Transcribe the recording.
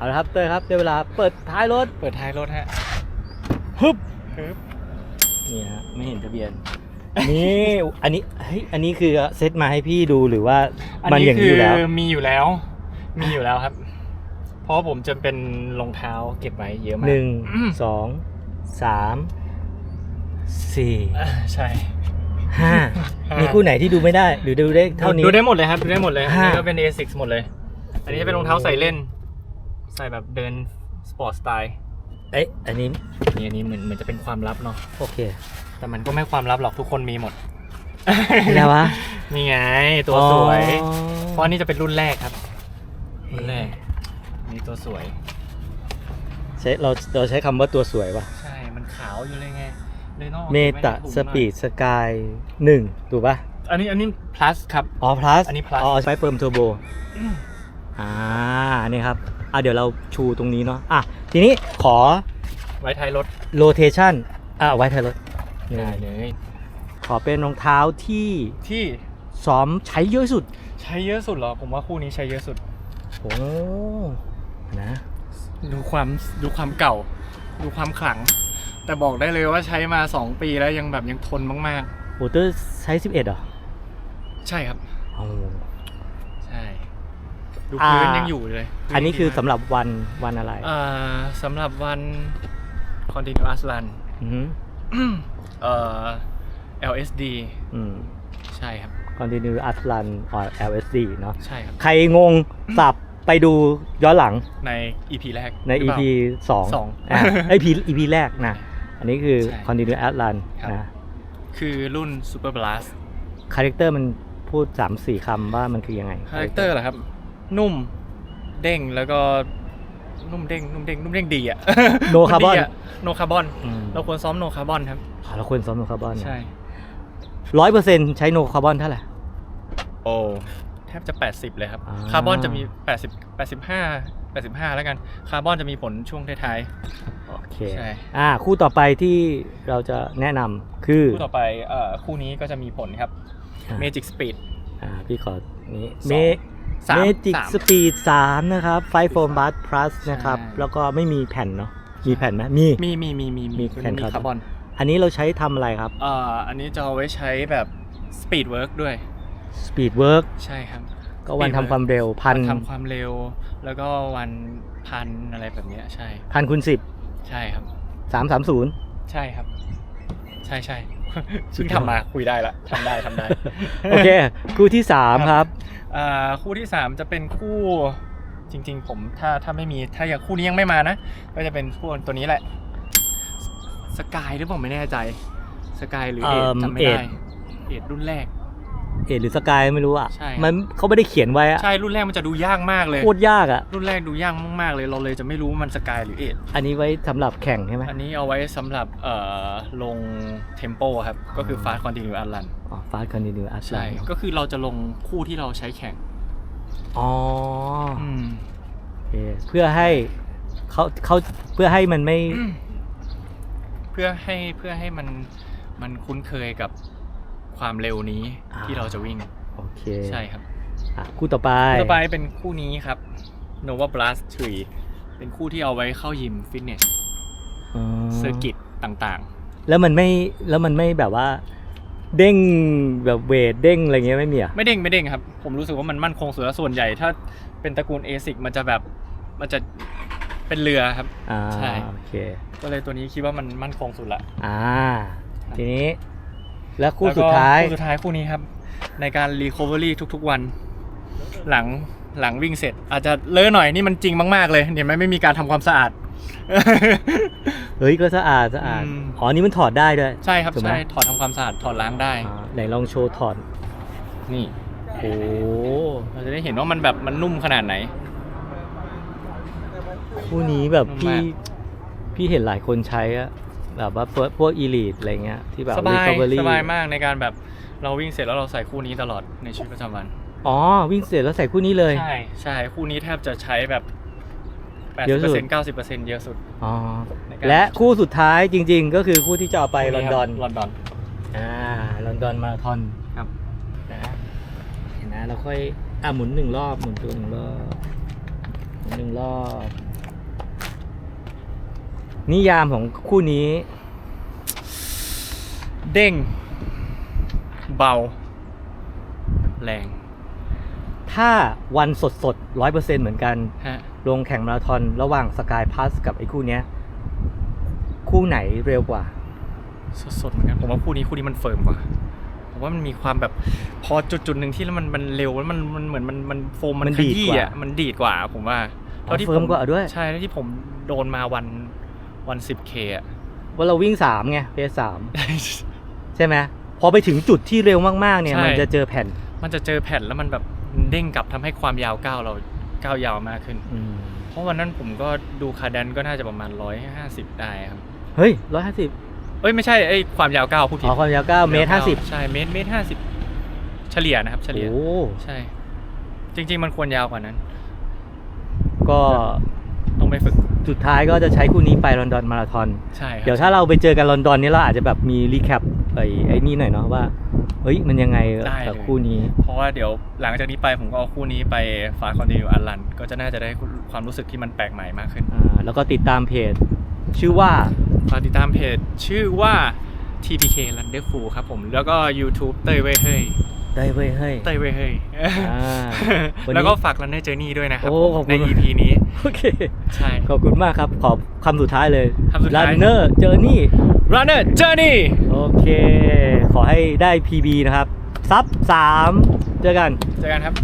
เอาละครับเต้ยครับได้เวลาเปิดท้ายรถเปิดท้ายรถฮะฮึบฮึบนี่ฮะไม่เห็นทะเบียน นี่อันนี้เฮ้ยอันนี้คือเซตมาให้พี่ดูหรือว่ามันอย่างนี้อยู่แล้วมีอยู่แล้ว มีอยู่แล้วครับ เพราะว่าผมจะเป็นรองเท้าเก็บไว้เยอะมากหนึ่งอืมสองสามสี่อ่าใช่ห้าห้ามีมีคู่ไหนที่ดูไม่ได้ หรือดูได้เท่านี้ดูได้หมดเลยครับดูได้หมดเลยอันห้านี้ก็เป็น A6 หมดเลย อันนี้จะเป็นรองเท้าใส่เล่น ใส่แบบเดินสปอร์ตสไตล์เอ้ยอันนี้นี่อันนี้เหมือนเหมือนจะเป็นความลับเนาะโอเค แต่มันก็ไม่ความลับหรอกทุกคนมีหมดแล้ววะนี่ไงตัวสวยอ๋อเพราะอันนี้จะเป็นรุ่นแรกครับ รุ่นแรกนี่ตัวสวย ใช้เราเราใช้คำว่าตัวสวยป่ะ ใช่ มันขาวอยู่เลยไงเลยนอกเมตาสปีดสกายหนึ่งถูกป่ะ อันนี้อันนี้ plus ครับ อ๋อ plus อันนี้ plus อ๋อใช้เฟิร์มเทอร์โบ อ่า นี่ครับ อะเดี๋ยวเราชูตรงนี้เนาะอะทีนี้ขอไว้ท้ายรถ rotation อะไว้ท้ายรถนี่ได้เลยขอเป็นรองเท้าที่ที่ซ้อมใช้เยอะสุด ใช้เยอะสุดเหรอ ผมว่าคู่นี้ใช้เยอะสุด โอ้นะดูความดูความเก่า ดูความขลัง แต่บอกได้เลยว่าใช้มา 2 ปีแล้วยังแบบยังทนมากโอเตอร์ใช้ 11เหรอๆใช่ครับโอ้ใช่ ดูพื้นอ่ายัยังอยู่เลยอันนี้คือดีมากสำหรับวันวันอะไรอ่าสำหรับวัน continuous run อือหือเอ่อ LSD อืม ใช่ครับ continue as run or LSD เนาะใช่ครับ ใครงงสับไปดูย้อนหลังใน EP แรกใน หรือเป EP ล่าสองสองอะไอย EP EP แรกนะอันนี้คือ ใช่ continue as run ครับ นะ คือรุ่น Super Blast คาแรคเตอร์มันพูด 3 4 คำว่ามันคือยังไง คาแรคเตอร์เหรอครับ นุ่มเด้งแล้วก็นุ่มเด้งนุ่มเด้งนุ่มเด้งดีอะโนคาร์บอนโนคาร์บอนอืม เราควรซ้อมโนคาร์บอนครับอ๋อเราควรซ้อมโนคาร์บอนใช่ ร้อยเปอร์เซ็นต์ใช้โนคาร์บอนเท่าไหร่ โอ้แทบจะ 80 เลยครับ อ่า คาร์บอนจะมี 80 85 85 แล้วกัน คาร์บอนจะมีผลช่วงท้าย โอเคใช่ อ่าคู่ต่อไปที่เราจะแนะนำคือ ๆ คู่ต่อไปเอ่อคู่นี้ก็จะมีผลครับ อ่า Magic Speed อ่าพี่ขอนี้สเมองสามเมจิก สามสปีดสามนะครับไฟโฟมบัสพลัสนะครับ ใช่ แล้วก็ไม่มีแผ่นเนาะ มีแผ่นไหมมี มีมีมีมีมีตัวแผ่นนี้มีคาร์คาร์บบออนนอันนี้เราใช้ทำอะไรครับ เอ่ออันนี้จะเอาไว้ใช้แบบ Speed Work ด้วยสปีดเวิร์กใช่ครับ ก็วัน Speed ทำความเร็วพันวันทำความเร็ว แล้วก็วันพันอะไรแบบเนี้ยใช่ พันคูณสิบใช่ครับ สามสามศูนย์ใช่ครับ ใช่ใช่ สุซึ่ดงยอดทำมาคุยได้ละทำได้ทำได้ โอเค คู่ที่สามครับอ่าคู่ที่3จะเป็นคู่จริง ๆ ผมถ้าถ้าไม่มีถ้าอย่างคู่นี้ยังไม่มานะ ก็จะเป็นคู่ตัวนี้แหละสกายหรือเปล่าไม่แน่ใจสกายหรือเอเอิ่ทมจำไม่เอได้ทเอทรุ่นแรก เอ็ดหรือสกายไม่รู้อะใช่ มันเขาไม่ได้เขียนไว้อะใช่รุ่นแรกมันจะดูยากมากเลย โคตรยากอะ รุ่นแรกดูยากมากๆเลยเราเลยจะไม่รู้ว่ามันสกายหรือเอทอันนี้ไว้สำหรับแข่งใช่ไหมอันนี้เอาไว้สำหรับเอ่อลงเทมโปครับก็คือ fast continuous run อ๋อฟาสต์คอนติเนียอัสใช่ก็คือเราจะลงคู่ที่เราใช้แข่งอ๋ออืมโอเคเพื่อให้เขาเขาเพื่อให้มันไม่ เพื่อให้เพื่อให้มันมันคุ้นเคยกับ ความเร็วนี้อ่าที่เราจะวิ่งโอเคใช่ครับอะคู่ต่อไปต่อไปเป็นคู่นี้ครับ Nova Blast 3 เป็นคู่ที่เอาไว้เข้ายิมฟิตเนสอ๋อเซอร์กิตต่างแล้วมันไม่แล้วมันไม่แบบว่าเด้งแบบเวทเด้งอะไรเงี้ยไม่มีอะๆไม่เด้งไม่เด้งครับ ผมรู้สึกว่ามันมั่นคงสุดแล้วส่วนใหญ่ ถ้าเป็นตระกูล ASIC มันจะแบบมันจะเป็นเรือครับอ่าใช่โอเคก็เลยตัวนี้คิดว่ามันมั่นคงสุดละอ่าทีนี้ แล้วคู่แล้วก็สุดท้าย คู่สุดท้ายคู่นี้ครับ ในการ recovery ทุก ๆ วัน หลังหลังวิ่งเสร็จ อาจจะเลอะหน่อยนี่มันจริงมากๆเลยเห็นไหมไม่มีการทำความสะอาด เฮ้ยก็สะอาดสะอาดอืมอ๋อนี่มันถอดได้ด้วยใช่ครับถูกไหมใช่ถอดทำความสะอาดถอดล้างได้อ่าไหนลองโชว์ถอด นี่โอ้เราจะได้เห็นว่ามันแบบมันนุ่มขนาดไหน คู่นี้แบบนุ่มพี่มากพี่เห็นหลายคนใช้อะ แบบว่าพวกพวกอีลีทอะไรเงี้ยที่แบบสบาย recovery สบายมากในการแบบเราวิ่งเสร็จแล้วเราใส่คู่นี้ตลอดในชีวิตประจำวัน อ๋อ วิ่งเสร็จแล้วใส่คู่นี้เลย ใช่ใช่คู่นี้แทบจะใช้แบบเยอะสุด80% 90%เยอะสุดอ๋อในการและคู่สุดท้ายจริง ๆ ก็คือคู่ที่จะเอาไปลอนดอนลอนดอนอ่าลอนดอนมาราธอนครับนะเห็นนะเราค่อยอะหมุนหนึ่งรอบหมุนตัวหนึ่งรอบหมุนหนึ่งรอบ นิยามของคู่นี้ เด้ง เบา แรง ถ้าวันสดสดร้อยเปอร์เซ็นต์เหมือนกัน ฮะ ลงแข่งมาราธอนระหว่างสกายพ s สกับไอ้คู่เนี้ย คู่ไหนเร็วกว่า สดๆเหมือนกันผมว่าคู่นี้คู่นี้มันเฟิร์มกว่าผมว่ามันมีความแบบพอจุดจุดๆหนึ่งที่แล้วมันมันเร็วแล้วมันมันเหมือนมันมันโฟมมันมันขดีดยี้กว่า อะมันดีดกว่า ผมว่าอ๋อเฟิร์มกว่าด้วย ใช่แล้วที่ผมโดนมาวัน วันสิบเคอะ ว่าเราวิ่งสามไงเพสสามใช่ไหมพอไปถึงจุดที่เร็วมากๆเนี่ย ใช่ มันจะเจอแผ่นมันจะเจอแผ่นแล้วมันแบบเด้งกลับทำให้ความยาวก้าวเราก้าวยาวมากขึ้นอืมเพราะวันนั้นผมก็ดูคาร์แดนก็น่าจะประมาณร้อยห้าสิบได้ครับ เฮ้ยร้อยห้าสิบเอ้ยไม่ใช่ไอ้ยความยาวก้าวพูดผิดอ๋อความยาวเก้าเมตรห้าสิบใช่เมตรเมตรห้าสิบเฉลี่ยนะครับ เฉลี่ยโอ้ใช่ จริง ๆ มันควรยาวกว่านั้น ก็ต้องไปฝึก สุดท้ายก็จะใช้คู่นี้ไปลอนดอนมาราธอน ใช่ครับเดี๋ยวถ้าเราไปเจอกันลอนดอนนี้เราอาจจะแบบมีรีแคปไอ้ไอ้นี่หน่อยเนาะว่า เฮ้ยมันยังไงได้กับเลยคู่นี้ เพราะว่าเดี๋ยวหลังจากนี้ไปผมก็เอาคู่นี้ไปฟาคอนติเนียอันลันก็จะน่าจะได้ความรู้สึกที่มันแปลกใหม่มากขึ้น อ่า แล้วก็ติดตามเพจ ชื่อว่า ฝากติดตามเพจชื่อว่า TPK Runderful ครับผม แล้วก็ YouTube เต้ยเว้ยเฮ้ย ได้เว้ยเฮ้ยเต้ยเว้ยเฮ้ยอ่าวันนี้แล้วก็ฝาก Runner Journey ด้วยนะครับโอ้ผมขอบคุณ ใน EP นี้ โอเค ใช่ ขอบคุณมากครับ ขอบคำสุดท้ายเลย คำสุดท้าย Runner Journey Runner Journey โอเค ขอให้ได้ PB นะครับ ซับ 3 เจอกัน เจอกันครับ